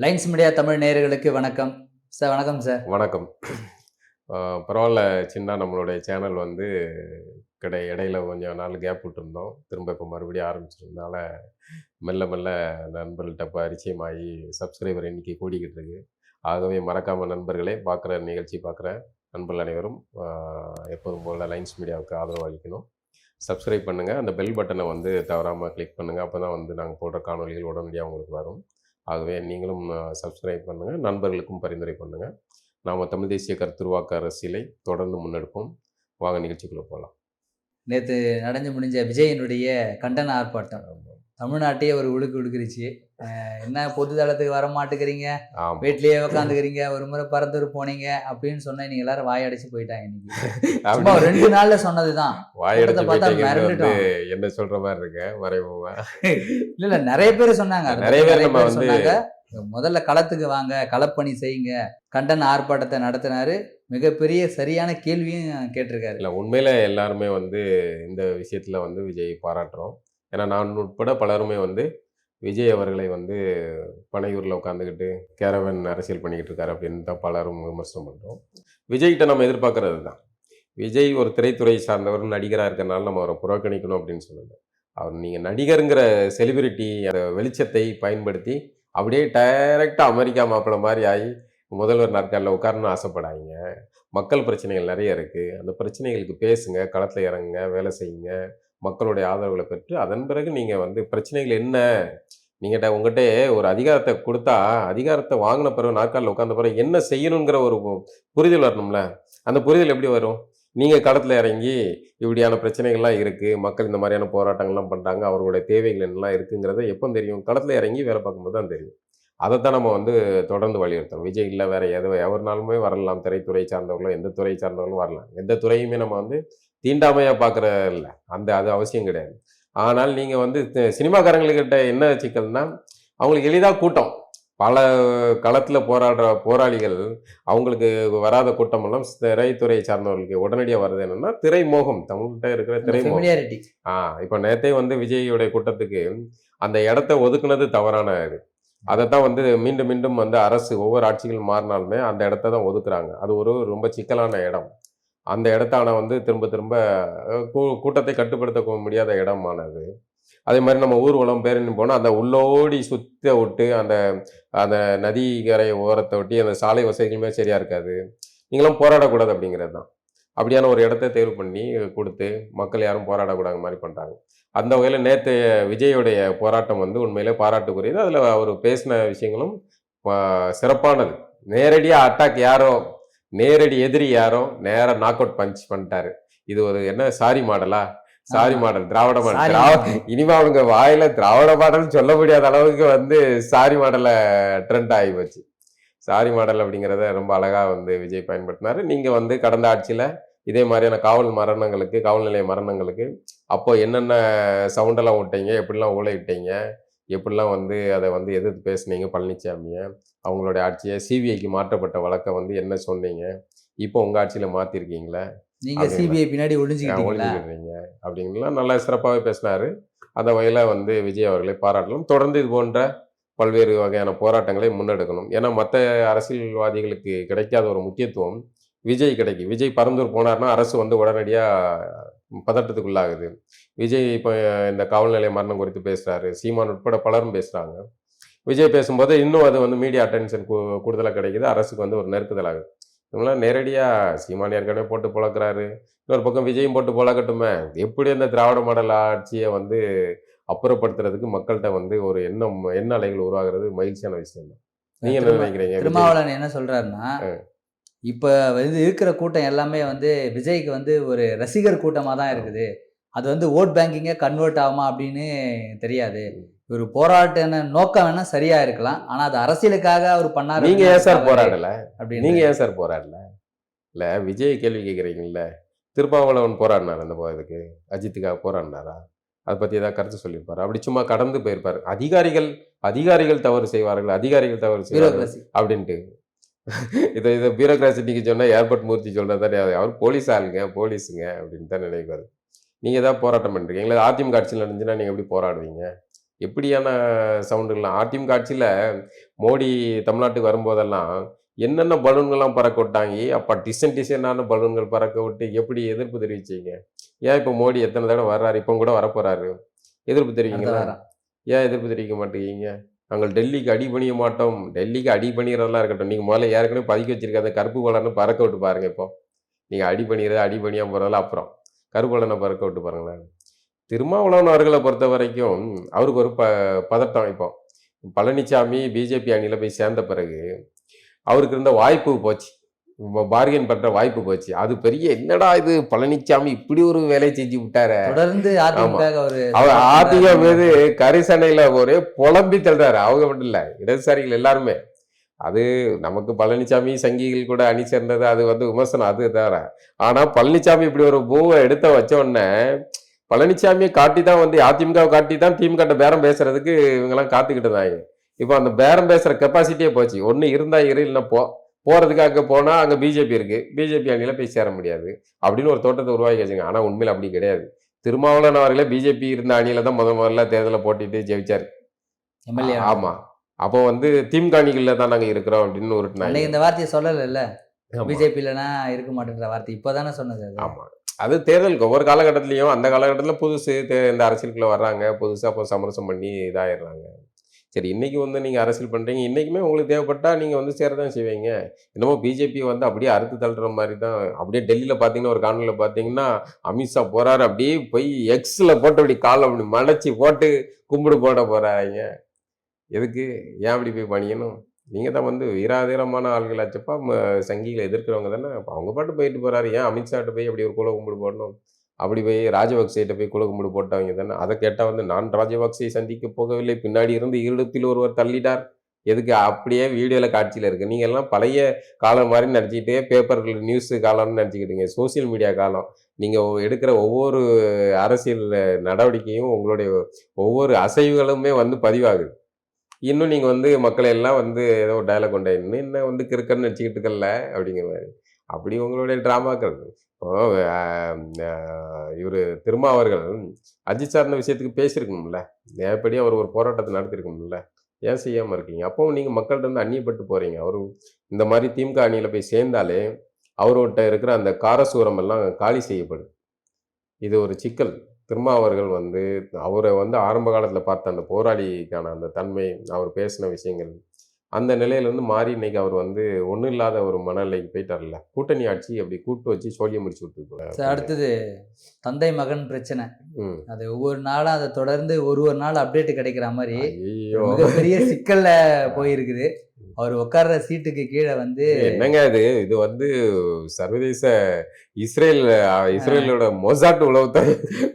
Lines media Tamil நேயர்களுக்கு வணக்கம். Sir வணக்கம் சார். வணக்கம். பரவாயில்ல சின்ன நம்மளுடைய சேனல் வந்து கிடை இடையில கொஞ்சம் நாள் கேப் விட்டுருந்தோம். திரும்ப இப்போ மறுபடியும் ஆரம்பிச்சிருந்தனால மெல்ல மெல்ல நண்பர்கள்ட்ட பரிச்சயமாகி சப்ஸ்கிரைபர் எண்ணிக்கை கூடிக்கிட்டு இருக்கு. ஆகவே மறக்காம நண்பர்களே பார்க்குற நிகழ்ச்சி பார்க்குற நண்பர்கள் அனைவரும் எப்போதும் போல் லைன்ஸ் மீடியாவுக்கு ஆதரவு அளிக்கணும். சப்ஸ்கிரைப் பண்ணுங்கள் அந்த பெல் பட்டனை வந்து தவறாமல் கிளிக் பண்ணுங்கள் அப்போ தான் வந்து நாங்கள் போடுற காணொலிகள் உடனடியாக உங்களுக்கு வரும். ஆகவே நீங்களும் சப்ஸ்கிரைப் பண்ணுங்கள் நண்பர்களுக்கும் பரிந்துரை பண்ணுங்கள் நாம் தமிழ் தேசிய கருத்துருவாக்க அரசியலை தொடர்ந்து முன்னெடுப்போம். வாங்க நிகழ்ச்சிக்குள்ளே போகலாம் நேற்று நடந்து முடிஞ்ச விஜயனுடைய கண்டன ஆர்ப்பாட்டம். தமிழ்நாட்டையே ஒரு உழுக்கு உழுக்குருச்சு. என்ன பொது தளத்துக்கு வர மாட்டேங்கிறீங்க? வீட்லயே உட்காந்துக்கிறீங்க ஒரு முறை பறந்துட்டு போனீங்க அப்படின்னு சொன்னா நீங்க எல்லாரும் வாயடிச்சு போயிட்டாங்க இன்னைக்கு. சும்மா ரெண்டு நாள்ல சொன்னதுதான். வாயடிச்சு பார்த்தா. என்ன சொல்ற மாதிரி இருக்க? மறைமுகமா? இல்ல இல்ல நிறைய பேர் சொன்னாங்க. நிறைய பேர் சொன்னாங்க. முதல்ல களத்துக்கு வாங்க களப்பணி செய்யுங்க. கண்டன ஆர்ப்பாட்டத்தை நடத்தினாரு. மிகப்பெரிய சரியான கேள்வியும் கேட்டிருக்காரு. இல்லை உண்மையில எல்லாருமே வந்து இந்த விஷயத்துல வந்து விஜய் பாராட்டுறோம். ஏன்னா நான் உட்பட பலருமே வந்து விஜய் அவர்களை வந்து பனையூரில் உட்காந்துக்கிட்டு கேரவன் அரசியல் பண்ணிக்கிட்டு இருக்காரு அப்படின்னு தான் பலரும் விமர்சனம் பண்ணுறோம் விஜய்கிட்ட நம்ம எதிர்பார்க்கறது தான். விஜய் ஒரு திரைத்துறை சார்ந்தவர் நடிகராக இருக்கிறனால நம்ம அவரை புறக்கணிக்கணும் அப்படின்னு சொல்லலை அவர் நீங்கள் நடிகருங்கிற செலிபிரிட்டி அந்த வெளிச்சத்தை பயன்படுத்தி அப்படியே டைரெக்டாக அமெரிக்கா மாப்பிள்ளை மாதிரி ஆகி முதல்வர் நாற்காலில் உட்காரணும்னு ஆசைப்படாதீங்க. மக்கள் பிரச்சனைகள் நிறைய இருக்குது அந்த பிரச்சனைகளுக்கு பேசுங்க களத்தில் இறங்குங்க வேலை செய்யுங்க. மக்களுடைய ஆதரவுகளை பெற்று அதன் பிறகு நீங்கள் வந்து பிரச்சனைகள் என்ன? நீங்கள்கிட்ட உங்கள்கிட்ட ஒரு அதிகாரத்தை கொடுத்தா அதிகாரத்தை வாங்கின பிறகு நாற்காலில் உட்காந்த பிறகு என்ன செய்யணுங்கிற ஒரு புரிதல் வரணும்ல? அந்த புரிதல் எப்படி வரும்? நீங்கள் களத்தில் இறங்கி இப்படியான பிரச்சனைகள்லாம் இருக்குது மக்கள் இந்த மாதிரியான போராட்டங்கள்லாம் பண்ணுறாங்க அவர்களுடைய தேவைகள் என்னெல்லாம் இருக்குங்கிறத எப்போ தெரியும்? களத்தில் இறங்கி வேலை பார்க்கும்போது தான் தெரியும். அதைத்தான் நம்ம வந்து தொடர்ந்து வலியுறுத்தணும். விஜய் இல்லை வேறு எது எவர்னாலுமே வரலாம். திரைத்துறை சார்ந்தவர்களோ எந்த துறை சார்ந்தவர்களும் வரலாம். எந்த துறையுமே நம்ம வந்து தீண்டாமையாக பார்க்குற இல்லை. அந்த அது அவசியம் கிடையாது. ஆனால் நீங்கள் வந்து சினிமாக்காரங்கக்கிட்ட என்ன சிக்கல்னா அவங்களுக்கு எளிதாக கூட்டம். பல களத்தில் போராடுற போராளிகள் அவங்களுக்கு வராத கூட்டமெல்லாம் திரைத்துறை சார்ந்தவர்களுக்கு உடனடியாக வருது என்னன்னா திரைமோகம். தமிழ்கிட்ட இருக்கிற திரைமோகம். ஆ இப்போ நேத்தே வந்து விஜயோடைய கூட்டத்துக்கு அந்த இடத்த ஒதுக்குனது தவறான இது. அதைத்தான் வந்து மீண்டும் மீண்டும் வந்து அரசு ஒவ்வொரு ஆட்சிகள் மாறினாலுமே அந்த இடத்த தான் ஒதுக்குறாங்க. அது ஒரு ரொம்ப சிக்கலான இடம். அந்த இடத்த ஆனால் வந்து திரும்ப திரும்ப கூ- கூட்டத்தை கட்டுப்படுத்த முடியாத இடமானது. அதே மாதிரி நம்ம ஊர்வலம் பேரணி போனால் அந்த உள்ளோடி சுத்த விட்டு அந்த அந்த நதிக்கரை ஓரத்தை ஒட்டி அந்த சாலை வசதிகளுமே சரியா இருக்காது. நீங்களும் போராடக்கூடாது அப்படிங்கிறது தான். அப்படியான ஒரு இடத்த தேர்வு பண்ணி கொடுத்து மக்கள் யாரும் போராடக்கூடாத மாதிரி பண்ணுறாங்க அந்த வகையில் நேற்று விஜயோடைய போராட்டம் வந்து உண்மையிலே பாராட்டுக்குரியது. அதில் அவர் பேசின விஷயங்களும் சிறப்பானது. நேரடியாக அட்டாக் யாரோ நேரடி எதிரி யாரோ நேராக நாக் அவுட் பஞ்ச் பண்ணிட்டாரு. இது ஒரு என்ன சாரி மாடலா? சாரி. Model Dravida model. இனிமே அவங்க வாயில திராவிட மாடல் சொல்ல முடியாத அளவுக்கு வந்து சாரி மாடல ட்ரெண்ட் ஆகி போச்சு. சாரி மாடல் அப்படிங்கிறத ரொம்ப அழகா வந்து விஜய் பயன்படுத்தினாரு. நீங்க வந்து கடந்த ஆட்சியில இதே மாதிரியான காவல் மரணங்களுக்கு காவல் நிலைய மரணங்களுக்கு அப்போ என்னென்ன சவுண்டெல்லாம் விட்டீங்க எப்படிலாம் ஊழையிட்டீங்க எப்படிலாம் வந்து அதை வந்து எதிர்த்து பேசுனீங்க பழனிசாமிய அவங்களுடைய ஆட்சியை சிபிஐக்கு மாற்றப்பட்ட வழக்கை வந்து என்ன சொன்னீங்க? இப்போ உங்க ஆட்சியில மாத்திருக்கீங்களா? நீங்க அப்படிங்களா? சிபிஐ பின்னாடி ஒழிஞ்சுக்கிறீங்க அப்படிங்கலாம் நல்லா சிறப்பாகவே பேசினாரு. அந்த வகையில் வந்து விஜய் அவர்களை பாராட்டலாம் தொடர்ந்து இது போன்ற பல்வேறு வகையான போராட்டங்களை முன்னெடுக்கணும். ஏன்னா மற்ற அரசியல்வாதிகளுக்கு கிடைக்காத ஒரு முக்கியத்துவம் விஜய் கிடைக்கும் விஜய் பரந்தூர் போனார்னா அரசு வந்து உடனடியாக பதட்டத்துக்குள்ளாகுது. விஜய் இப்போ இந்த காவல் நிலைய மரணம் குறித்து பேசுகிறாரு சீமான் உட்பட பலரும் பேசுகிறாங்க விஜய் பேசும்போது இன்னும் அது வந்து மீடியா அட்டென்ஷன் கூடுதலாக கிடைக்குது. அரசுக்கு வந்து ஒரு நெருக்குதல் ஆகுது. இவங்களாம் நேரடியாக சீமான் ஏற்கனவே போட்டு புழக்கிறாரு. இன்னொரு பக்கம் விஜயும் போட்டு புழக்கட்டுமே. எப்படி அந்த திராவிட மாடல் ஆட்சியை வந்து அப்புறப்படுத்துறதுக்கு மக்கள்கிட்ட வந்து ஒரு எண்ணம் எண்ண அலைகள் உருவாகிறது மகிழ்ச்சியான விஷயம் தான் நீங்க என்ன நினைக்கிறீங்க? திருமாவளவன் என்ன சொல்றாருன்னா ஆ. இப்ப வந்து இருக்கிற கூட்டம் எல்லாமே வந்து விஜய்க்கு வந்து ஒரு ரசிகர் கூட்டமா தான் இருக்குது. அது வந்து ஓட் பேங்கிங்கே கன்வெர்ட் ஆகுமா அப்படின்னு தெரியாது. ஒரு போராட்ட நோக்கம் வேணா சரியா இருக்கலாம். ஆனா அது அரசியலுக்காக அவர் பண்ணாரு நீங்க ஏன் சார் போராடல? அப்படின்னு நீங்க ஏன் சார் போராடல? இல்ல விஜய் கேள்வி கேட்குறீங்கல்ல திருப்பாவளவன் போராடினார் அந்த இதுக்கு. அஜித்துக்காக போராடினாரா? அதை பத்தி ஏதாவது கருத்து சொல்லியிருப்பாரு? அப்படி சும்மா கடந்து போயிருப்பாரு. அதிகாரிகள் அதிகாரிகள் தவறு செய்வார்கள் அதிகாரிகள் தவறு செய்வார்கள் அப்படின்ட்டு. இதை இதை பியூரோக்ராசி நீங்கள் சொன்னால் ஏர்போர்ட் மூர்த்தி சொல்கிறது தானே அவர் போலீஸ் ஆளுங்க போலீஸுங்க அப்படின்னு தான் நினைப்பாரு. நீங்கள் ஏதாவது போராட்டம் பண்ணுறீங்க இல்லை அதிமுக ஆட்சியில் நடந்துச்சுன்னா நீங்கள் எப்படி போராடுவீங்க? எப்படியான சவுண்டுகள்லாம்? அதிமுக ஆட்சியில் மோடி தமிழ்நாட்டுக்கு வரும்போதெல்லாம் என்னென்ன பலூன்கள்லாம் பறக்க விட்டாங்க? அப்போ டிசைன் டிசைனான பலூன்கள் பறக்க விட்டு எப்படி எதிர்ப்பு தெரிவிச்சீங்க? ஏன் இப்போ மோடி எத்தனை தடவை வர்றாரு? இப்போ கூட வரப்போறாரு. எதிர்ப்பு தெரிவிங்களா ஏன் எதிர்ப்பு தெரிவிக்க மாட்டேங்கிறீங்க? நாங்கள் டெல்லிக்கு அடி பணிய மாட்டோம். டெல்லிக்கு அடி பண்ணிடுறதெல்லாம் இருக்கட்டும். நீங்கள் முதல்ல ஏற்கனவே பதுக்கி வச்சிருக்க அந்த கருப்பு பலன்னு பறக்க விட்டு பாருங்க இப்போ. நீங்கள் அடி பண்ணிடுறது அடி பண்ணியாம போகிறதெல்லாம் அப்புறம். கருப்பு பலனை பறக்க விட்டு பாருங்களேன். திருமாவளவன் அவர்களை பொறுத்த வரைக்கும் அவருக்கு ஒரு ப பதட்டம் இப்போ. பழனிசாமி பிஜேபி அணியில் போய் சேர்ந்த பிறகு அவருக்கு இருந்த வாய்ப்பு போச்சு. பார்கெயின் பண்ற வாய்ப்பு போச்சு. அது பெரிய என்னடா இது பழனிசாமி இப்படி ஒரு வேலையை செஞ்சு விட்டாரு? தொடர்ந்து அவர் அதிக மீது கரிசனையில ஒரே புலம்பி தள்ளுறாரு. அவங்க மட்டும் இல்ல இடதுசாரிகள் எல்லாருமே. அது நமக்கு பழனிசாமி சங்கிகள் கூட அணி சேர்ந்தது அது வந்து விமர்சனம் அது தவிர ஆனா பழனிசாமி இப்படி ஒரு மூவை எடுத்த வச்ச உடனே பழனிசாமியை காட்டி தான் வந்து அதிமுக காட்டி தான் திமுக பேரம் பேசுறதுக்கு இவங்கெல்லாம் காத்துக்கிட்டு இருந்தாங்க. இப்போ அந்த பேரம் பேசுற கெப்பாசிட்டியே போச்சு. ஒன்று இருந்தா இரு இல்லைன்னா போ. போறதுக்கு அங்கே போனா அங்கே பிஜேபி இருக்கு. பிஜேபி அணியில போய் சேர முடியாது. அப்படின்னு ஒரு தோட்டத்தை உருவாக்கி வச்சுங்க ஆனா உண்மையில் அப்படி கிடையாது. திருமாவளவன் அவர்களே பிஜேபி இருந்த அணியில தான் முத முதல்ல தேர்தலில் போட்டிட்டு ஜெயிச்சாரு. எம்எல்ஏ ஆமா. அப்போ வந்து திமுக அணிகள்ல தான் நாங்க இருக்கிறோம் அப்படின்னு ஒரு இந்த வார்த்தையை சொல்லலைல்ல. பிஜேபியிலனா இருக்க மாட்டேன்ற வார்த்தை. இப்போதானே சொன்னது அது. ஆமா. அது தேர்தலுக்கு ஒவ்வொரு காலகட்டத்திலையும் அந்த காலகட்டத்தில் புதுசு தே- இந்த அரசியலுக்குள்ள வர்றாங்க. புதுசா அப்போ சமரசம் பண்ணி இதாயிடுறாங்க. சரி இன்னைக்கு வந்து நீங்கள் அரசியல் பண்ணுறீங்க இன்றைக்குமே உங்களுக்கு தேவைப்பட்டால் நீங்கள் வந்து சேரதான் செய்வீங்க. என்னமோ பிஜேபி வந்து அப்படியே அறுத்து தள்ளுற மாதிரி தான் அப்படியே டெல்லியில் பார்த்தீங்கன்னா ஒரு காணொலியில் பார்த்தீங்கன்னா அமித்ஷா போகிறாரு அப்படியே போய் எக்ஸில் போட்டு அப்படி காலை அப்படி மடச்சி போட்டு கும்பிடு போட போகிறாங்க எதுக்கு? ஏன் அப்படி போய் பணியணும்? நீங்கள் தான் வந்து வீராதீரமான ஆள்கள் ஆச்சப்பா ம- சங்கிகளை எதிர்க்கிறவங்க தானே. அவங்க பாட்டு போயிட்டு போகிறாரு ஏன் அமித்ஷாட்ட போய் அப்படி ஒரு குல கும்பிடு போடணும்? அப்படி போய் ராஜபக்சேட்ட போய் குல கும்பிடு போட்டவங்க தானே. அதை கேட்டால் வந்து நான் ராஜபக்சே சந்திக்க போகவில்லை. பின்னாடி இருந்து இருடத்தில் ஒருவர் தள்ளிட்டார். எதுக்கு? அப்படியே வீடியோவில் காட்சியில் இருக்குது நீங்கள் எல்லாம் பழைய காலம் மாதிரி நினச்சிக்கிட்டே பேப்பர்கள் நியூஸ் காலம்னு நினச்சிக்கிட்டீங்க சோஷியல் மீடியா காலம். நீங்கள் எடுக்கிற ஒவ்வொரு அரசியல் நடவடிக்கையும் உங்களுடைய ஒவ்வொரு அசைவுகளுமே வந்து பதிவாகுது. இன்னும் நீங்கள் வந்து மக்களை எல்லாம் வந்து ஏதோ டயலாக் கொண்டேன் இன்னும் என்ன வந்து கிறுக்கன்னு நினச்சிக்கிட்டு இருக்கல அப்படிங்கிற மாதிரி. அப்படி உங்களுடைய ட்ராமாக்கள். இப்போ இவர் திருமாவர்கள் அஜித் சார்ந்த விஷயத்துக்கு பேசியிருக்கணும்ல. நேரப்படி அவர் ஒரு போராட்டத்தை நடத்திருக்கணும்ல ஏன் செய்யாமல் இருக்கீங்க? அப்பவும் நீங்கள் மக்கள்கிட்ட இருந்து அந்நியப்பட்டு போகிறீங்க அவரு இந்த மாதிரி திமுக அணியில் போய் சேர்ந்தாலே அவர்கிட்ட இருக்கிற அந்த காரசூரம் எல்லாம் காலி செய்யப்படுது இது ஒரு சிக்கல். திருமாவர்கள் வந்து அவரை வந்து ஆரம்ப காலத்தில் பார்த்த அந்த போராளிக்கான அந்த தன்மை அவர் பேசின விஷயங்கள் அந்த நிலையிலேருந்து மாறி இன்னைக்கு அவர் வந்து ஒன்றும் இல்லாத ஒரு மனநிலைக்கு போயிட்டார்ல. கூட்டணி ஆட்சி அப்படி கூட்டு வச்சு சோழிய முடிச்சு விட்டு அடுத்தது தந்தை மகன் பிரச்சனை. அது ஒவ்வொரு நாளும் அதை தொடர்ந்து ஒரு ஒரு நாள் அப்டேட் கிடைக்கிற மாதிரி மிகப்பெரிய சிக்கல்ல போயிருக்குது. அவர் உட்கார்ற சீட்டுக்கு கீழே வந்து என்னங்க இது இது வந்து சர்வதேச இஸ்ரேல் இஸ்ரேலோட மொசாட் உலகத்தை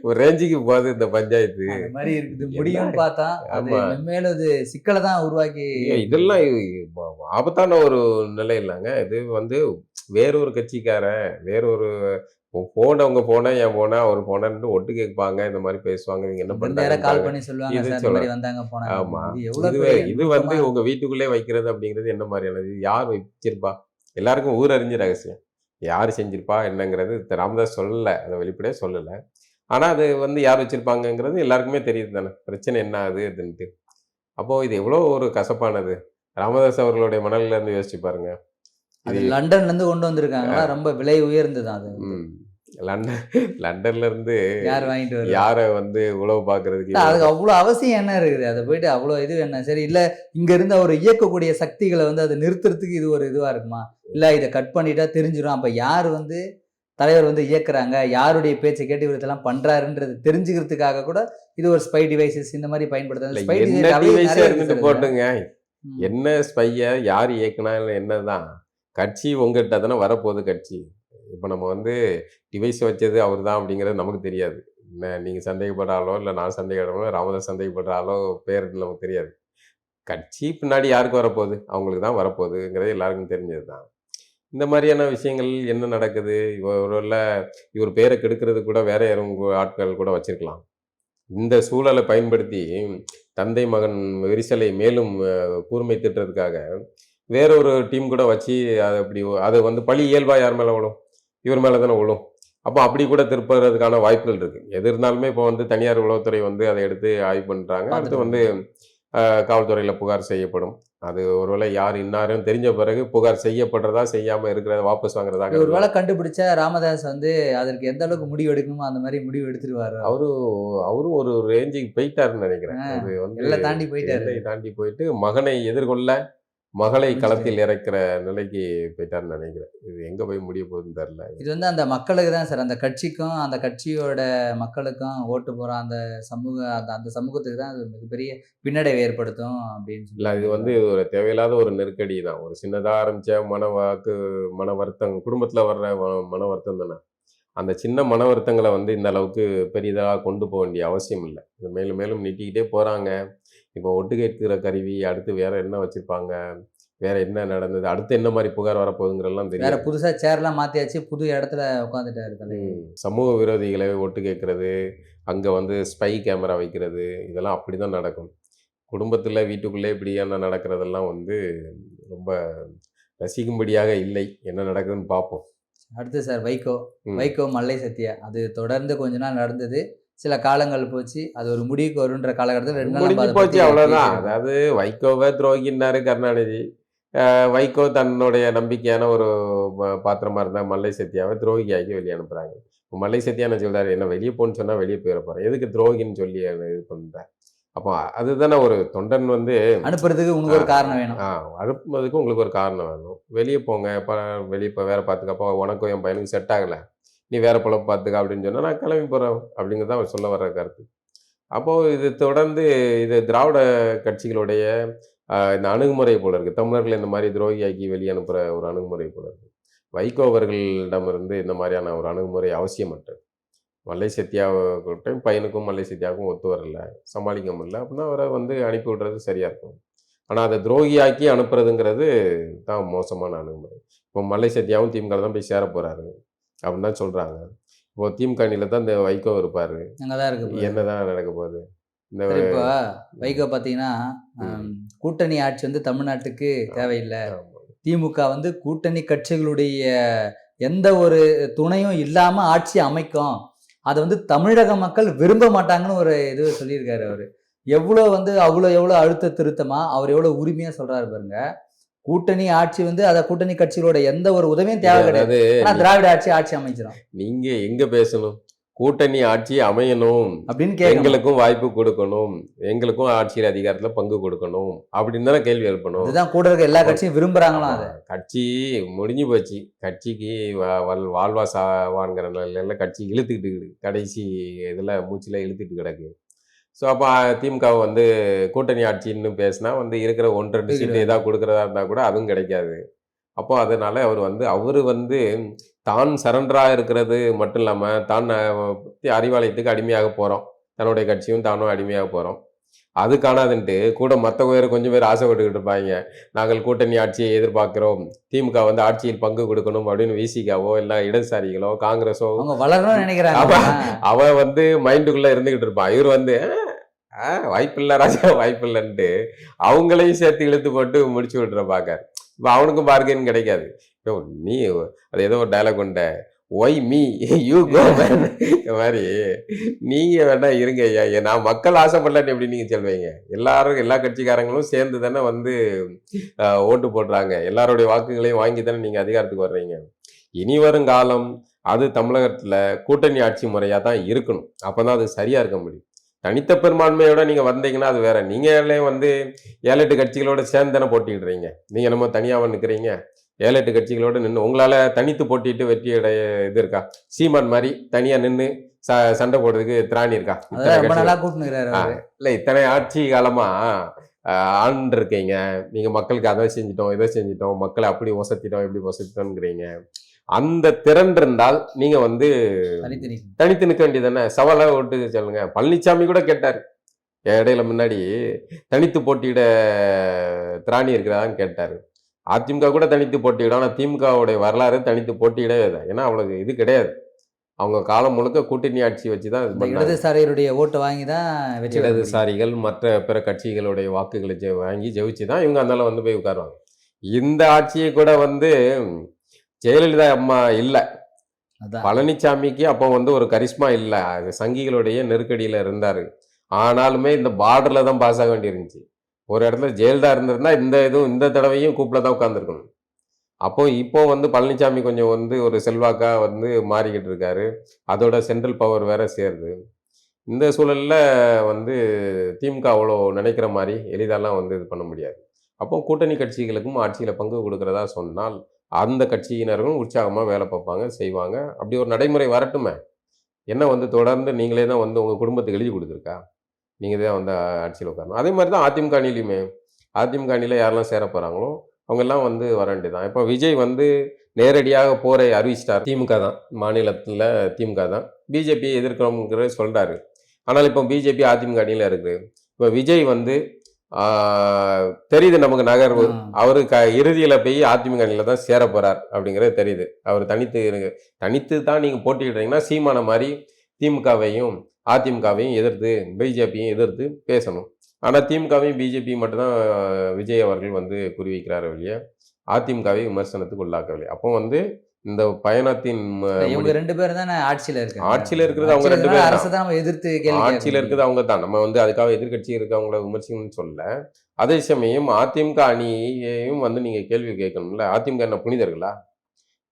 ஒரு ரேஞ்சுக்கு போகுது இந்த பஞ்சாயத்து. அந்த மாதிரி இருக்குது. முடியும்னு பார்த்தா அது. மேலும் அது சிக்கலை தான் உருவாக்கி இதெல்லாம் இது ஆபத்தான ஒரு நிலை இல்லைங்க. இது வந்து வேறொரு கட்சிக்காரன் வேறொரு போன அவங்க போனா என் போனா அவர் போனன்னு ஒட்டு கேட்பாங்க இந்த மாதிரி பேசுவாங்க இவங்க என்ன நேரம் கால் பண்றாங்க பண்ணி சொல்லுவாங்க வந்தாங்க போனாங்க. ஆமா. இது எவ்வளவு இது வந்து உங்க வீட்டுக்குள்ளே வைக்கிறது அப்படிங்கிறது என்ன மாதிரியானது? யார் வச்சிருப்பா? எல்லாருக்கும் ஊர் அறிஞ்ச ரகசியம். யார் செஞ்சிருப்பா என்னங்கிறது ராமதாஸ் சொல்லல அதை வெளிப்படையா சொல்லல. ஆனா அது வந்து யார் வச்சிருப்பாங்கங்கிறது எல்லாருக்குமே தெரியுது தானே. பிரச்சனை என்ன ஆகுது அதுன்ட்டு அப்போ இது எவ்வளோ ஒரு கசப்பானது. ராமதாஸ் அவர்களுடைய மணல்ல இருந்து யோசிச்சு பாருங்க. அது லண்டன்ல இருந்து கொண்டு வந்திருக்காங்களா ரொம்ப விலை உயர்ந்தது அது. லண்டன் லண்டன்ல இருந்து யார் வாங்கிட்டு வருது? யாரை வந்து உழவு பாக்குறதுக்கு அதுக்கு அவ்வளோ அவசியம் என்ன இருக்குது? அதை போயிட்டு அவ்வளோ இது என்ன? சரி இல்ல இங்க இருந்து அவர் இயக்கக்கூடிய சக்திகளை வந்து அதை நிறுத்துறதுக்கு இது ஒரு இதுவா இருக்குமா? இல்ல இதை கட் பண்ணிட்டா தெரிஞ்சிடும் அப்ப யார் வந்து தலைவர் வந்து இயக்குறாங்க? யாருடைய பேச்சை கேட்டு இவர் இதெல்லாம் பண்றாருன்றது தெரிஞ்சுக்கிறதுக்காக கூட இது ஒரு ஸ்பை டிவைசஸ் இந்த மாதிரி இருந்துட்டு போட்டுங்க. என்ன ஸ்பைய யார் இயக்குனா இல்லை என்னதான்? கட்சி உங்ககிட்ட தானே வரப்போகுது கட்சி. இப்போ நம்ம வந்து டிவைஸ் வச்சது அவர் தான் அப்படிங்கிறது நமக்கு தெரியாது. என்ன நீங்கள் சந்தேகப்படுறாலோ இல்லை நான் சந்தேகப்படுறோம் ராமதாஸ் சந்தேகப்படுறாலோ பேர் நமக்கு தெரியாது. கட்சி பின்னாடி யாருக்கு வரப்போகுது? அவங்களுக்கு தான் வரப்போகுதுங்கிறது எல்லாருக்கும் தெரிஞ்சது தான் இந்த மாதிரியான விஷயங்கள் என்ன நடக்குது? இவரில் இவர் பேரை கெடுக்கிறது கூட வேற யாரும் ஆட்கள் கூட வச்சிருக்கலாம். இந்த சூழலை பயன்படுத்தி தந்தை மகன் விரிசலை மேலும் கூர்மை திட்டுறதுக்காக வேறொரு டீம் கூட வச்சு அதை அப்படி அதை வந்து பழி இயல்பா யார் மேலே விழும்? இவர் மேலே தானே விழும். அப்போ அப்படி கூட திருப்புறதுக்கான வாய்ப்புகள் இருக்கு. எது இருந்தாலுமே இப்போ வந்து தனியார் உளவுத்துறை வந்து அதை எடுத்து ஆய்வு பண்றாங்க. அடுத்து வந்து காவல்துறையில புகார் செய்யப்படும். அது ஒருவேளை யார் இன்னாரும் தெரிஞ்ச பிறகு புகார் செய்யப்படுறதா செய்யாம இருக்கிறத வாபஸ் வாங்குறதாக ஒரு வேளை கண்டுபிடிச்சா ராமதாஸ் வந்து அதற்கு எந்த அளவுக்கு முடிவு எடுக்கணுமோ அந்த மாதிரி முடிவு எடுத்துருவாரு? அவரு அவரும் ஒரு ரேஞ்சுக்கு போயிட்டாருன்னு நினைக்கிறேன். அது வந்து எல்லாம் தாண்டி போயிட்டாரு. தாண்டி போயிட்டு மகனை எதிர்கொள்ள மகளை களத்தில் இறக்கிற நிலைக்கு போயிட்டாருன்னு நினைக்கிறேன். இது எங்க போய் முடிய போகுதுன்னு தெரியல. இது வந்து அந்த மக்களுக்கு தான் சார். அந்த கட்சிக்கும் அந்த கட்சியோட மக்களுக்கும் ஓட்டு போற அந்த சமூக அந்த அந்த சமூகத்துக்கு தான் அது மிகப்பெரிய பின்னடைவை ஏற்படுத்தும் அப்படின்னு சொல்லி இல்ல இது வந்து ஒரு தேவையில்லாத ஒரு நெருக்கடி தான். ஒரு சின்னதா ஆரம்பிச்ச மன வாக்கு மன வருத்தம் குடும்பத்துல வர்ற மன வருத்தம் தானே. அந்த சின்ன மன வருத்தங்களை வந்து இந்த அளவுக்கு பெரிதாக கொண்டு போக வேண்டிய அவசியம் இல்லை. இது மேலும் மேலும் நீட்டிக்கிட்டே போறாங்க. இப்போ ஒட்டு கேட்கிற கருவி அடுத்து வேற என்ன வச்சிருப்பாங்க? வேற என்ன நடந்தது? அடுத்து என்ன மாதிரி புகார் வரப்போகுதுங்கிறதெல்லாம் வேற தெரியும் புதுசா சேர்லாம் மாத்தியாச்சு. புது இடத்துல உட்காந்துட்டாரு. சமூக விரோதிகளை ஒட்டு கேட்கறது அங்கே வந்து ஸ்பை கேமரா வைக்கிறது இதெல்லாம் அப்படி தான் நடக்கும். குடும்பத்தில் வீட்டுக்குள்ளே இப்படியான நடக்கிறதெல்லாம் வந்து ரொம்ப ரசிக்கும்படியாக இல்லை. என்ன நடக்குதுன்னு பார்ப்போம். அடுத்து சார் வைகோ. வைகோ மல்லை சத்யா. அது தொடர்ந்து கொஞ்ச நாள் நடந்தது. சில காலங்கள் போச்சு. அது ஒரு முடிவுக்கு வருன்ற காலகட்டத்தில் ரெண்டு நாள் போச்சு அவ்வளோதான். அதாவது வைகோவை துரோகின்னாரு கருணாநிதி. வைகோ தன்னுடைய நம்பிக்கையான ஒரு பாத்திரமா இருந்தா மல்லை சத்யாவை துரோகியாக்கி வெளியே அனுப்புறாங்க. இப்போ மல்லை சத்யா என்ன சொல்றாரு? என்ன வெளியே போன்னு சொன்னா வெளியே போயிட போறேன் எதுக்கு துரோகின்னு சொல்லி இது பண்ற? அப்போ அதுதானே ஒரு தொண்டன் வந்து அனுப்புறதுக்கு உனக்கு ஒரு காரணம் வேணும். ஆ அனுப்புறதுக்கு உங்களுக்கு ஒரு காரணம் வேணும். வெளியே போங்க. இப்போ வெளியே இப்போ வேற பார்த்துக்கப்போ உனக்கும் என் பையனுக்கு செட் ஆகலை. நீ வேற பொழப்பு பார்த்துக்க அப்படின்னு சொன்னால் நான் கிளம்பி போகிறேன் அப்படிங்கிறது தான் அவர் சொல்ல வர்ற கருத்து. அப்போது இது தொடர்ந்து இது திராவிட கட்சிகளுடைய இந்த அணுகுமுறை போல இருக்குது தமிழர்கள் இந்த மாதிரி துரோகியாக்கி வெளியே அனுப்புகிற ஒரு அணுகுமுறை போல இருக்குது வைகோ அவர்களிடமிருந்து இந்த மாதிரியான ஒரு அணுகுமுறை அவசியமற்றது மல்லை சத்யாவுக்கிட்டையும் பையனுக்கும் மல்லை சத்யாவுக்கும் ஒத்து வரல சமாளிக்க முடியல அப்படின்னா அவரை வந்து அனுப்பி விடுறது சரியாக இருக்கும். ஆனால் அதை துரோகியாக்கி அனுப்புறதுங்கிறது தான் மோசமான அணுகுமுறை. இப்போ மல்லை சத்யாவும் திமுக தான் போய் சேர போகிறாரு அப்படின்னு தான் சொல்றாங்க. இப்போ திமுக அணியில தான் இந்த வைகோ இருப்பாரு. அங்கதான் இருக்கு இப்ப. என்னதான் நடக்க போகுது? இந்த இப்போ வைகோ பாத்தீங்கன்னா ஆம், கூட்டணி ஆட்சி வந்து தமிழ்நாட்டுக்கு தேவையில்லை. திமுக வந்து கூட்டணி கட்சிகளுடைய எந்த ஒரு துணையும் இல்லாம ஆட்சி அமைக்கும். அதை வந்து தமிழக மக்கள் விரும்ப மாட்டாங்கன்னு ஒரு இது சொல்லியிருக்காரு அவரு. எவ்வளோ வந்து அவ்வளோ எவ்வளோ அழுத்த திருத்தமா அவர் எவ்வளோ உரிமையா சொல்றாரு பாருங்க. கூட்டணி ஆட்சி வந்து அதை கூட்டணி கட்சிகளோட எந்த ஒரு உதவியும் தேவை கிடையாது. திராவிட ஆட்சி ஆட்சி அமைச்சிடும் நீங்க எங்க பேசணும்? கூட்டணி ஆட்சி அமையணும். அப்படின்னு எங்களுக்கும் வாய்ப்பு கொடுக்கணும். எங்களுக்கும் ஆட்சியில் அதிகாரத்துல பங்கு கொடுக்கணும். அப்படின்னு தானே கேள்வி எழுப்பணும். இதுதான் கூட இருக்க எல்லா கட்சியும் விரும்புறாங்களாம் அதை. கட்சி முடிஞ்சு போச்சு. கட்சிக்கு வாழ்வா சாவாங்கிற நிலையில கட்சி இழுத்துக்கிட்டு. கடைசி இதில் மூச்சில் இழுத்துட்டு கிடக்கு. ஸோ அப்போ திமுக வந்து கூட்டணி ஆட்சின்னு பேசினா வந்து இருக்கிற ஒன்று ரெண்டு சீட்டு ஏதாவது கொடுக்குறதா இருந்தால் கூட அதுவும் கிடைக்காது. அப்போ அதனால அவர் வந்து அவர் வந்து தான் சரண்டராக இருக்கிறது மட்டும் இல்லாமல் தான் அறிவாலயத்துக்கு அடிமையாக போகிறோம் தன்னுடைய கட்சியும் தானும் அடிமையாக போகிறோம் அது காணாதுன்ட்டு கூட மற்ற பேர் கொஞ்சம் பேர் ஆசைப்பட்டுக்கிட்டு இருப்பாங்க. நாங்கள் கூட்டணி ஆட்சியை எதிர்பார்க்கிறோம். திமுக வந்து ஆட்சியில் பங்கு கொடுக்கணும் அப்படின்னு விசிகாவோ இல்லை இடதுசாரிகளோ காங்கிரஸோ வளரணும்னு நினைக்கிறாங்க. அவன் வந்து மைண்டுக்குள்ள இருந்துகிட்டு இருப்பான் இவர் வந்து "ஆ, வாய்ப்பில்லை ராஜா வாய்ப்பில்லைன்ட்டு அவங்களையும் சேர்த்து இழுத்து போட்டு முடிச்சு விட்டுற பாக்க இப்போ அவனுக்கும் பார்கெயின் கிடைக்காது. இப்போ நீ அது ஏதோ ஒரு டைலாக் உண்ட. ஒய் மீ யூ கோ இந்த மாதிரி. நீங்கள் வேணா இருங்க ஐயா. ஏ, நான் மக்கள் ஆசைப்படலன்னு எப்படி நீங்கள் சொல்வீங்க? எல்லாரும் எல்லா கட்சிக்காரங்களும் சேர்ந்து தானே வந்து ஓட்டு போடுறாங்க. எல்லாருடைய வாக்குகளையும் வாங்கி தானே நீங்கள் அதிகாரத்துக்கு வர்றீங்க. இனி வரும் காலம் அது தமிழகத்தில் கூட்டணி ஆட்சி முறையாக தான் இருக்கணும். அப்போ தான் அது சரியாக இருக்க முடியும். தனித்த பெரும்பான்மையோட நீங்க வந்தீங்கன்னா அது வேற. நீங்களே வந்து ஏழு எட்டு கட்சிகளோட சேர்ந்து தானே போட்டிடுறீங்க நீங்க நம்ம தனியாவ நிக்கிறீங்க. ஏழு எட்டு கட்சிகளோட நின்று உங்களால தனித்து போட்டிட்டு வெற்றி அடைய இது இருக்கா? சீமான் மாதிரி தனியா நின்று ச சண்டை போடுறதுக்கு திராணி இருக்கா? இல்லை இத்தனை ஆட்சி காலமா ஆஹ், ஆண்டு இருக்கீங்க நீங்க மக்களுக்கு அதை செஞ்சிட்டோம் இதை செஞ்சிட்டோம் மக்களை அப்படி ஒசத்திட்டோம் இப்படி ஒசத்திட்டோம்ங்கிறீங்க அந்த திறன் இருந்தால் நீங்க வந்து தனித்து நிற்க வேண்டியதானே சவாலா ஓட்டு சொல்லுங்க. பழனிசாமி கூட கேட்டார். இடையில முன்னாடி தனித்து போட்டியிட திராணி இருக்கிறதான்னு கேட்டாரு. அதிமுக கூட தனித்து போட்டியிடும். ஆனால் திமுகவுடைய வரலாறு தனித்து போட்டியிடவே இல்லை. ஏன்னா அவங்களுக்கு இது கிடையாது. அவங்க காலம் முழுக்க கூட்டணி ஆட்சி வச்சு தான் இடதுசாரிகளுடைய ஓட்டை வாங்கி தான். இடதுசாரிகள் மற்ற பிற கட்சிகளுடைய வாக்குகளை வாங்கி ஜெயிச்சு தான் இவங்க அந்தால வந்து போய் உட்காருவாங்க. இந்த ஆட்சியை கூட வந்து ஜெயலலிதா அம்மா இல்லை. பழனிசாமிக்கு அப்போ வந்து ஒரு கரிஸ்மா இல்லை. சங்கிகளுடைய நெருக்கடியில் இருந்தார். ஆனாலுமே இந்த பார்டரில் தான் பாஸ் ஆக வேண்டியிருந்துச்சு. ஒரு இடத்துல ஜெயலலிதா இருந்திருந்தா இந்த இதுவும் இந்த தடவையும் கூப்பில் தான் உட்காந்துருக்கணும் அப்போ இப்போ வந்து பழனிசாமி கொஞ்சம் வந்து ஒரு செல்வாக்கா வந்து மாறிக்கிட்டு இருக்காரு. அதோட சென்ட்ரல் பவர் வேற சேருது. இந்த சூழல்ல வந்து திமுக அவ்வளோ நினைக்கிற மாதிரி எளிதாலாம் வந்து இது பண்ண முடியாது. அப்போ கூட்டணி கட்சிகளுக்கும் ஆட்சியில் பங்கு கொடுக்கறதா சொன்னால் அந்த கட்சியினர்களும் உற்சாகமாக வேலை பார்ப்பாங்க செய்வாங்க. அப்படி ஒரு நடைமுறை வரட்டுமே? என்ன வந்து தொடர்ந்து நீங்களே தான் வந்து உங்கள் குடும்பத்துக்கு எழுதி கொடுத்துருக்கா? நீங்கள் தான் வந்து ஆட்சியில் உட்காரணும். அதே மாதிரி தான் அதிமுக அணிலையுமே அதிமுக அணியில் யாரெல்லாம் சேர போகிறாங்களோ அவங்கெல்லாம் வந்து வர வேண்டியதான் இப்போ விஜய் வந்து நேரடியாக போரை அறிவிச்சிட்டார். திமுக தான். மாநிலத்தில் திமுக தான். பிஜேபி எதிர்க்கிறோங்கிற சொல்கிறாரு ஆனால் இப்போ பிஜேபி அதிமுக அணியில் இருக்குது. இப்போ விஜய் வந்து தெரியுது நமக்கு நகர்வு. அவரு க இறுதியில் போய் அதிமுக அணியில் தான் சேர போறார் அப்படிங்கிறது தெரியுது. அவர் தனித்து இருக்கு. தனித்து தான் நீங்கள் போட்டிக்கிட்டீங்கன்னா சீமான மாதிரி திமுகவையும் அதிமுகவையும் எதிர்த்து பிஜேபியும் எதிர்த்து பேசணும். ஆனால் திமுகவையும் பிஜேபியும் மட்டும்தான் விஜய் அவர்கள் வந்து குறிவைக்கிறார் வெளியே அதிமுகவை விமர்சனத்துக்கு உள்ளாக்கவில்லை. அப்போ வந்து இந்த பயணத்தின் இவங்க ரெண்டு பேரும் தானே ஆட்சியில இருக்காங்க. ஆட்சியில இருக்கிறது அவங்க ரெண்டு ஆட்சியில பேர் தான். அரசு தான் எதிர்த்து கேள்வி ஆட்சியில் கேட்க இருக்குது அவங்க தான். நம்ம வந்து அதுக்காக எதிர்க்கட்சி இருக்கவங்கள விமர்சிக்கணும்னு சொல்ல அதே சமயம் அதிமுக அணியையும் வந்து நீங்க கேள்வி கேட்கணும்ல அதிமுக என்ன புனிதர்களா?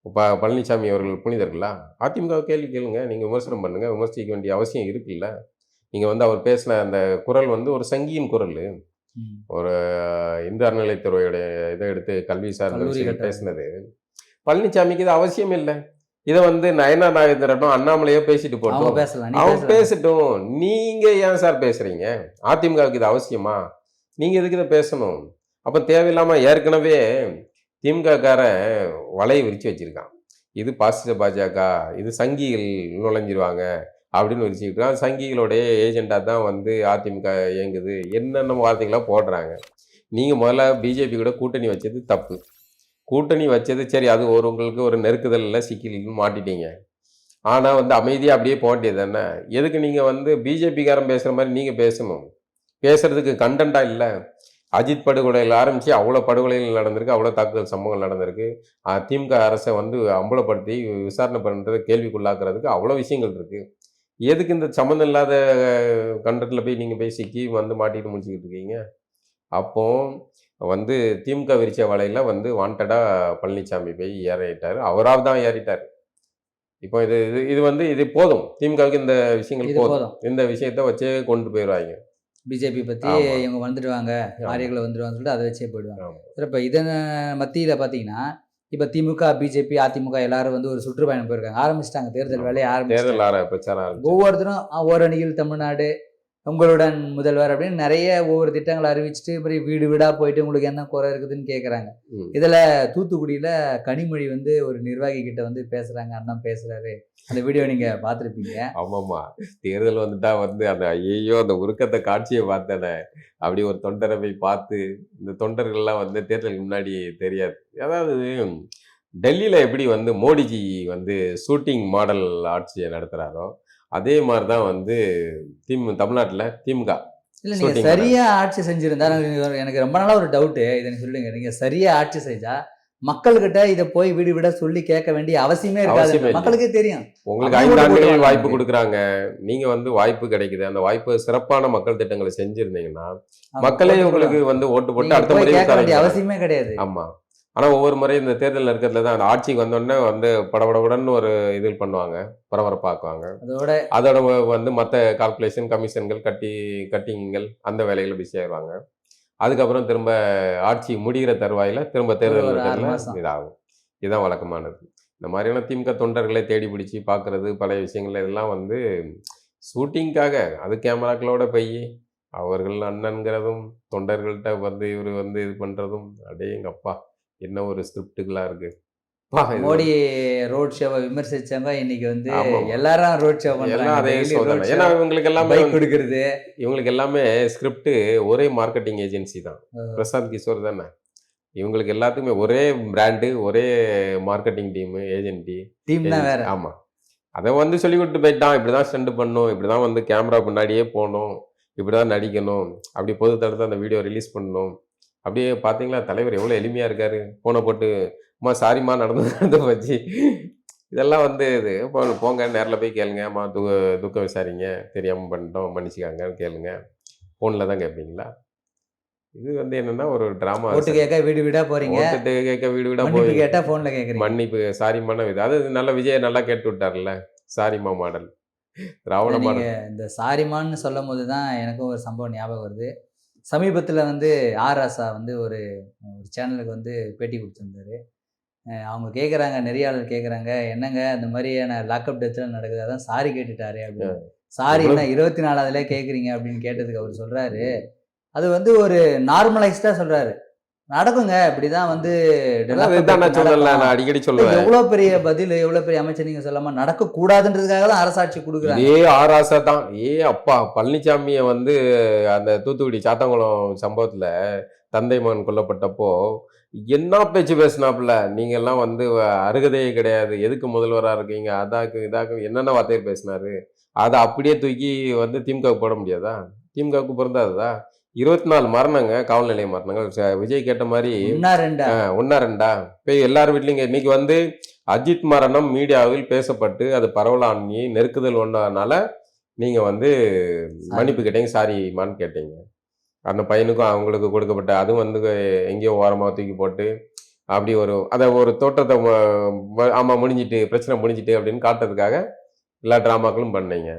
ப பழனிசாமி அவர்கள் புனிதர்களா? அதிமுக கேள்வி கேளுங்க நீங்க விமர்சனம் பண்ணுங்க விமர்சிக்க வேண்டிய அவசியம் இருக்குல்ல. நீங்க வந்து அவர் பேசின அந்த குரல் வந்து ஒரு சங்கியின் குரல். ஒரு இந்து அறநிலைத்துறையுடைய இதை எடுத்து கல்வி சார்ந்த. பேசினது. பழனிசாமிக்கு இது அவசியம் இல்லை. இதை வந்து நயனா நாகேந்திரனும் அண்ணாமலையோ பேசிட்டு போட்டோம். பேசலாம் அவன் பேசட்டும். நீங்க ஏன் சார் பேசுறீங்க? அதிமுகவுக்கு இது அவசியமா? நீங்க எதுக்கு இதை பேசணும்? அப்ப தேவையில்லாம ஏற்கனவே திமுககாரன் வலையை விரிச்சு வச்சிருக்கான். இது பாசிச பாஜக இது சங்கிகள் நுழைஞ்சிருவாங்க அப்படின்னு விரிச்சுக்கிட்டு இருக்கான். சங்கிகளுடைய ஏஜெண்டா தான் வந்து அதிமுக இயங்குது. என்னென்ன வார்த்தைகளா போடுறாங்க. நீங்க முதல்ல பிஜேபி கூட கூட்டணி வச்சது தப்பு. கூட்டணி வச்சது சரி அது ஒரு உங்களுக்கு ஒரு நெருக்குதலில் சிக்கல் மாட்டிட்டீங்க. ஆனால் வந்து அமைதியாக அப்படியே போட்டியது தானே? எதுக்கு நீங்கள் வந்து பிஜேபிக்காரன் பேசுகிற மாதிரி நீங்கள் பேசணும்? பேசுறதுக்கு கண்டென்ட்டாக இல்லை. அஜித் படுகொலையில் ஆரம்பித்து அவ்வளோ படுகொலைகள் நடந்திருக்கு அவ்வளோ தாக்குதல் சம்பவங்கள் நடந்திருக்கு. திமுக அரசை வந்து அம்பலப்படுத்தி விசாரணை பண்ணுறது கேள்விக்குள்ளாக்குறதுக்கு அவ்வளோ விஷயங்கள் இருக்குது எதுக்கு இந்த சம்மந்தம் இல்லாத கண்டத்தில் போய் நீங்கள் போய் சிக்கி வந்து மாட்டிட்டு முடிச்சுக்கிட்டு இருக்கீங்க? அப்போது வந்து திமுக விரிச்ச வலையில் வந்து வாண்டடாக பழனிசாமி போய் ஏறிட்டார். அவராக தான் ஏறிட்டார். இப்போ இது இது இது வந்து இது போதும். திமுகவுக்கு இந்த விஷயங்கள் போதும். இந்த விஷயத்த வச்சே கொண்டு போயிடுவாங்க. பிஜேபி பத்தி ஆமா. இவங்க வந்துடுவாங்க ஆரியர்களை வந்துடுவாங்கன்னு சொல்லிட்டு அதை வச்சே போயிடுவாங்க. இப்போ இதன் மத்தியில பாத்தீங்கன்னா இப்ப திமுக பிஜேபி அதிமுக எல்லாரும் வந்து ஒரு சுற்றுப்பயணம் போயிருக்காங்க. ஆரம்பிச்சிட்டாங்க. தேர்தல். வேலையை தேர்தல் ஆரம்பிச்சிட்டாங்க ஆர பிரச்சாரம் ஆரம்பிச்சு ஒவ்வொருத்தரும் ஓரணியில் தமிழ்நாடு உங்களுடன் முதல்வர் அப்படின்னு நிறைய ஒவ்வொரு திட்டங்களை அறிவிச்சுட்டு இப்படி வீடு வீடா போயிட்டு உங்களுக்கு என்ன குறை இருக்குதுன்னு கேக்குறாங்க. ம். இதுல தூத்துக்குடியில கனிமொழி வந்து ஒரு நிர்வாகி கிட்ட வந்து பேசுறாங்க அண்ணன் பேசுறாரு. அந்த வீடியோ நீங்க பார்த்திருப்பீங்க. ஆமாம்மா. தேர்தல் வந்துட்டா வந்து அந்த ஐயோ அந்த உருக்கத்தை காட்சியை பார்த்தேனே. அப்படி ஒரு தொண்டரை போய் பார்த்து இந்த தொண்டர்கள்லாம் வந்து தேர்தலுக்கு முன்னாடி தெரியாது. அதாவது டெல்லியில் எப்படி வந்து மோடிஜி வந்து ஷூட்டிங் மாடல் ஆட்சியை நடத்துகிறாரோ அதே மாதிரி தான் வந்து திமு தமிழ்நாட்டில் திமுக. இல்ல நீங்க Shooting சரியா ஆட்சி செஞ்சிருந்தா எனக்கு- ரொம்ப நாளா ஒரு டவுட் இதை சொல்லுங்க. நீங்க சரியா ஆட்சி செஞ்சா மக்கள்கிட்ட இதை போய் வீடு வீட சொல்லி கேட்க வேண்டிய அவசியமே இருக்காது. மக்களுக்கே தெரியும். உங்களுக்கு ஐந்து ஆண்டுகள் வாய்ப்பு. கொடுக்குறாங்க. நீங்க வந்து வாய்ப்பு கிடைக்குது. அந்த வாய்ப்பு சிறப்பான மக்கள் திட்டங்களை செஞ்சிருந்தீங்கன்னா மக்களே உங்களுக்கு. வந்து ஓட்டு போட்டு அடுத்த முறை கேட்க வேண்டிய உட்கார அவசியமே கிடையாது. ஆமா. ஆனா ஒவ்வொரு முறையும் இந்த தேர்தல் நெருக்கத்துல தான் அந்த ஆட்சிக்கு வந்தோடனே வந்து படபடபடன்னு ஒரு இது பண்ணுவாங்க பரபரப்பாக்குவாங்க அதோட அதோட வந்து மற்ற கால்குலேஷன் கமிஷன்கள் கட்டி கட்டிங்கள் அந்த வேலையில பிஸி ஆயிடுவாங்க அதுக்கப்புறம் திரும்ப ஆட்சி முடிகிற தருவாயில திரும்ப தேர்தல் நெருக்கத்துல மாசம். இதாகும். இதுதான் வழக்கமானது. இந்த மாதிரியான திமுக தொண்டர்களை தேடி பிடிச்சி பார்க்கறது பல விஷயங்கள் இதெல்லாம் வந்து ஷூட்டிங்காக அது கேமராக்களோட போய் அவர்கள் அண்ணன்கிறதும் தொண்டர்கள்ட்ட வந்து இவர் வந்து இது பண்றதும் அடே எங்க அப்பா என்ன ஒரு ஸ்கிரிப்டுகளா இருக்கு? மோடி ரோட் ஷோவை விமர்சிச்சவங்க இன்னைக்கு வந்து. எல்லாரும் ரோட் ஷோ பண்றாங்க. ஏன்னா இவங்களுக்கு எல்லாமே கொடுக்கறது. இவங்களுக்கு எல்லாமே ஸ்கிரிப்ட் ஒரே மார்க்கெட்டிங் ஏஜென்சி தான். பிரசாந்த் கிஷோர் தானே? இவங்களுக்கு எல்லாத்துக்குமே ஒரே பிராண்டு ஒரே மார்க்கெட்டிங் டீமு ஏஜென்டி டீம் தான் வேற. ஆமா. அதை வந்து சொல்லி கொடுத்து போயிட்டான். இப்படிதான் ஸ்டண்ட் பண்ணணும் இப்படிதான் வந்து கேமரா முன்னாடியே போகணும். இப்படிதான் நடிக்கணும். அப்படி பொது தடத்தை அந்த வீடியோ ரிலீஸ் பண்ணணும். அப்படியே பார்த்தீங்களா தலைவர் எவ்வளோ எளிமையா இருக்காரு. போனை போட்டு அம்மா சாரிம்மா நடந்து நடந்து போச்சு. இதெல்லாம் வந்து இது போ போங்க நேரில் போய் கேளுங்க. அம்மா து துக்கம் விசாரிங்க. தெரியாமல் பண்ணிட்டோம் மன்னிச்சுக்காங்கன்னு கேளுங்க. ஃபோனில் தான் கேட்பீங்களா? இது வந்து என்னன்னா ஒரு ட்ராமா ஓட்டு கேட்க வீடு வீடா போறீங்க. ஓட்டுட்டு கேட்க வீடு வீடா மன்னிப்பு போய் கேட்டா போன்ல கேக்குறீங்க மன்னிப்பு சாரிமான இது அது நல்ல விஜய் நல்லா கேட்டு விட்டார்ல. சாரிமா மாடல். நீங்க மாடல். இந்த சாரிமான்னு சொல்லும் போது தான் எனக்கும் ஒரு சம்பவம் ஞாபகம் வருது. சமீபத்தில் வந்து ஆர் ராசா வந்து ஒரு ஒரு சேனலுக்கு வந்து பேட்டி கொடுத்துருந்தாரு. அவங்க கேட்குறாங்க நெறியாளர் கேட்குறாங்க என்னங்க இந்த மாதிரியான லாக்அப் டெத்தில் நடக்குது அதான் சாரி கேட்டுட்டாரு அப்படின்னு. சாரி என்ன இருபத்தி நாலாவதுல கேட்குறீங்க அப்படின்னு கேட்டதுக்கு அவர் சொல்றாரு. அது வந்து ஒரு நார்மலைஸ்டா சொல்றாரு. நடக்குங்க. இப்படிதான் வந்து அடிக்கடி சொல்லுவேன். எவ்வளவு பெரிய பதில் எவ்வளவு பெரிய அமைச்சர் நீங்க சொல்லாம நடக்க கூடாதுன்றதுக்காக தான் அரசாட்சி கொடுக்குறாங்க. இதே ஆராசா தான். ஏ அப்பா பழனிசாமியை வந்து அந்த தூத்துக்குடி சாத்தங்குளம் சம்பவத்துல தந்தை மகன் கொல்லப்பட்டப்போ என்ன பேச்சு பேசினாப்புல? நீங்க எல்லாம் வந்து அருகதையே கிடையாது. எதுக்கு முதல்வரா இருக்கீங்க? அதாக்கு இதாக்கு என்னென்ன வார்த்தையை பேசினாரு? அதை அப்படியே தூக்கி வந்து திமுகவுக்கு போட முடியாதா? திமுகவுக்கு பிறந்தாதா இருபத்தி நாலு மரணங்க காவல் நிலைய மரணங்கள் விஜய் கேட்ட மாதிரி ஒன்னா ரெண்டா? போய் எல்லார் வீட்லயும் இன்னைக்கு வந்து அஜித் மரணம் மீடியாவில் பேசப்பட்டு அது பரவலானி நெருக்குதல் ஒன்றானால நீங்க வந்து மன்னிப்பு கேட்டீங்க சாரிமான்னு கேட்டீங்க. அந்த பையனுக்கும் அவங்களுக்கு கொடுக்கப்பட்ட அதுவும் வந்து எங்கேயோ ஓரமாக தூக்கி போட்டு அப்படி ஒரு அதை ஒரு தோற்றத்தை ம- ம- ஆமா முடிஞ்சிட்டு பிரச்சனை முடிஞ்சிட்டு அப்படின்னு காட்டுறதுக்காக எல்லா ட்ராமாக்களும் பண்ணீங்க.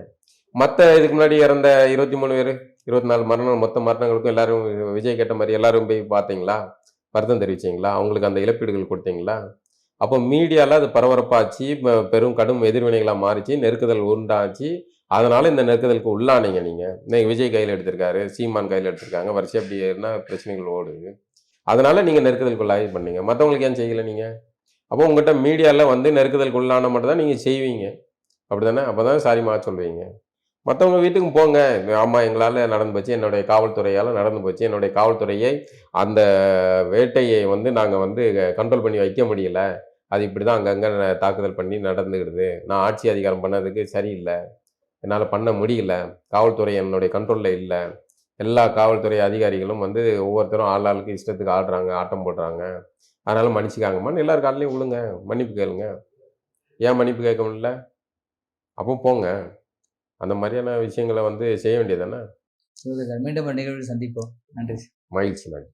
மற்ற இதுக்கு முன்னாடி இறந்த இருபத்தி மூணு பேர்? இருபத்தி நாலு மரணம் மொத்த மரணங்களுக்கும் எல்லாரும் விஜய் கேட்ட மாதிரி எல்லாரும் போய் பார்த்தீங்களா? வருத்தம் தெரிவிச்சீங்களா? அவங்களுக்கு அந்த இழப்பீடுகள் கொடுத்தீங்களா? அப்போ மீடியாவில் அது பரபரப்பாச்சு பெரும் கடும் எதிர்வினைகளாக மாறிச்சு நெருக்குதல் உண்டாச்சு. அதனால இந்த நெருக்குதலுக்கு உள்ளானீங்க நீங்கள் இன்னைக்கு விஜய் கையில் எடுத்திருக்காரு சீமான் கையில் எடுத்திருக்காங்க. வரிசை அப்படி என்ன பிரச்சனைகள் ஓடுது. அதனால நீங்க நெருக்குதலுக்குள்ளாகி பண்ணீங்க. மற்றவங்களுக்கு ஏன் செய்யலை நீங்கள் அப்போ உங்ககிட்ட மீடியாவில் வந்து நெருக்குதலுக்கு உள்ளான மட்டும் தான் நீங்கள் செய்வீங்க. அப்படி தானே அப்போ தான் சாரிமா சொல்லுவீங்க மற்றவங்க வீட்டுக்கு போங்க. ஆமாம் எங்களால் நடந்து போச்சு. என்னுடைய காவல்துறையால் நடந்து போச்சு. என்னுடைய காவல்துறையை அந்த வேட்டையை வந்து நாங்கள் வந்து கண்ட்ரோல் பண்ணி வைக்க முடியல. அது இப்படி தான் அங்கங்கே தாக்குதல் பண்ணி நடந்துக்கிடுது நான் ஆட்சி அதிகாரம் பண்ணதுக்கு சரியில்லை. என்னால் பண்ண முடியல. காவல்துறை என்னுடைய கண்ட்ரோலில் இல்லை. எல்லா காவல்துறை அதிகாரிகளும் வந்து ஒவ்வொருத்தரும் ஆள் ஆளுக்கு இஷ்டத்துக்கு ஆடுறாங்க ஆட்டம் போடுறாங்க. அதனால் மன்னிச்சுக்காங்கம்மான்னு எல்லார் காலையும் விழுங்க. மன்னிப்பு கேளுங்க. ஏன் மன்னிப்பு கேட்க முடியல? அப்போ போங்க. அந்த மாதிரியான விஷயங்களை வந்து செய்ய வேண்டியதானே மீண்டும் ஒரு நிகழ்வில் சந்திப்போம். நன்றி மகிழ்ச்சி நன்றி.